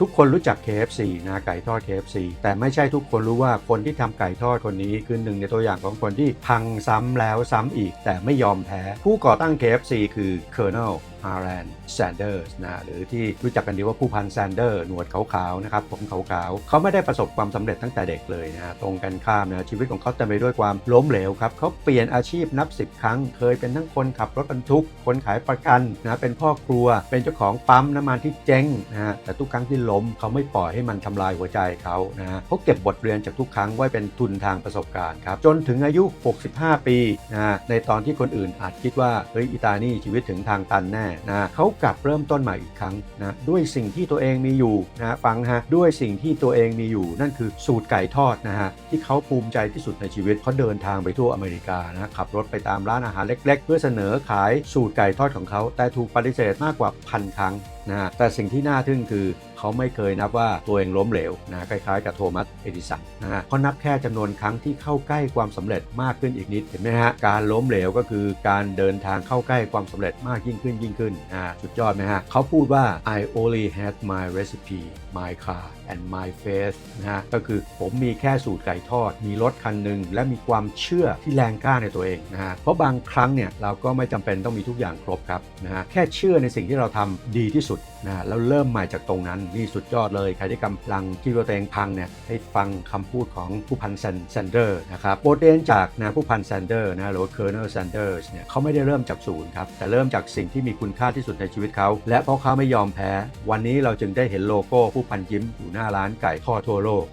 ทุกคนรู้จัก KFC นะไก่ทอด KFC แต่ไม่ใช่ทุกคนรู้ว่าคนที่ทำไก่ทอดคนนี้คือหนึ่งในตัวอย่างของคนที่พังซ้ำแล้วซ้ำอีก แต่ไม่ยอมแพ้ ผู้ก่อตั้ง KFC คือ Colonel อร์แลนแซนเดอร์สนะหรือที่รู้จักกันดีว่าผู้พันแซนเดอร์หนวดขาวๆนะครับผมขาวๆเขาไม่ได้ประสบความสำเร็จตั้งแต่เด็กเลยนะตรงกันข้ามนะชีวิตของเขาเต็มไปด้วยความล้มเหลวครับเขาเปลี่ยนอาชีพนับ 10 ครั้ง เคยเป็นทั้งคนขับรถบรรทุก คนขายประกันนะเป็นพ่อครัว เป็นเจ้าของปั๊มน้ำมันที่เจ๊งนะฮะแต่ทุกครั้งที่ล้มเขาไม่ปล่อยให้มันทำลายหัวใจเขานะฮะเขาเก็บบทเรียนจากทุกครั้งไว้เป็นทุนทางประสบการณ์ครับจนถึงอายุ 65 ปีนะในตอนที่คนอื่นอาจคิดว่าเฮ้ยอีตานี่ชีวิตถึงทางตันแน่นะเขากลับเริ่มต้นใหม่อีกครั้งนะด้วยสิ่งที่ตัวเองมีอยู่นะฟังฮะด้วยสิ่งที่ตัวเองมีอยู่ นั่นคือสูตรไก่ทอดนะฮะที่เขาภูมิใจที่สุดในชีวิตเขาเดินทางไปทั่วอเมริกานะขับรถไปตามร้านอาหารเล็ก ๆ เพื่อเสนอขายสูตรไก่ทอดของเขา แต่ถูกปฏิเสธมากกว่าพันครั้ง นะฮะแต่สิ่งที่น่าทึ่งคือเขาไม่เคยนับว่าตัวเองล้มเหลวนะคล้ายๆ กับโทมัสเอดิสันนะฮะเขานับแค่จำนวนครั้งที่เข้าใกล้ความสำเร็จมากขึ้นอีกนิดเห็นไหมฮะการล้มเหลวก็คือการเดินทางเข้าใกล้ความสำเร็จมากยิ่งขึ้นยิ่งขึ้นอ่าสุดยอดไหมฮะเขาพูดว่า I only had my recipe my car and my faith นะฮะก็คือผมมีแค่สูตรไก่ทอด มีรถคันหนึ่งและมีความเชื่อที่แรงกล้าในตัวเองนะฮะเพราะบางครั้งเนี่ยเราก็ไม่จำเป็นต้องมีทุกอย่างครบครับนะฮะแค่เชื่อในสิ่งที่เราทำดีที่สุดนะแล้วเริ่มใหม่จากตรงนั้นนี่สุดยอดเลยใครที่กำลังคิดว่าตัวเองพังเนี่ยให้ฟังคำพูดของผู้พันแซนเดอร์นะครับโปรียนจากนะผู้พันแซนเดอร์นะหรือว่าเคอร์เนลแซนเดอร์เนี่ยเขาไม่ได้เริ่มจากศูนย์ครับแต่เริ่มจากสิ่งที่มีคุณค่าที่สุดในชีวิตเขา และเพราะเขาไม่ยอมแพ้ วันนี้เราจึงได้เห็นโลโก้ผู้พันยิ้มอยู่หน้าร้านไก่ทอดทั่วโลก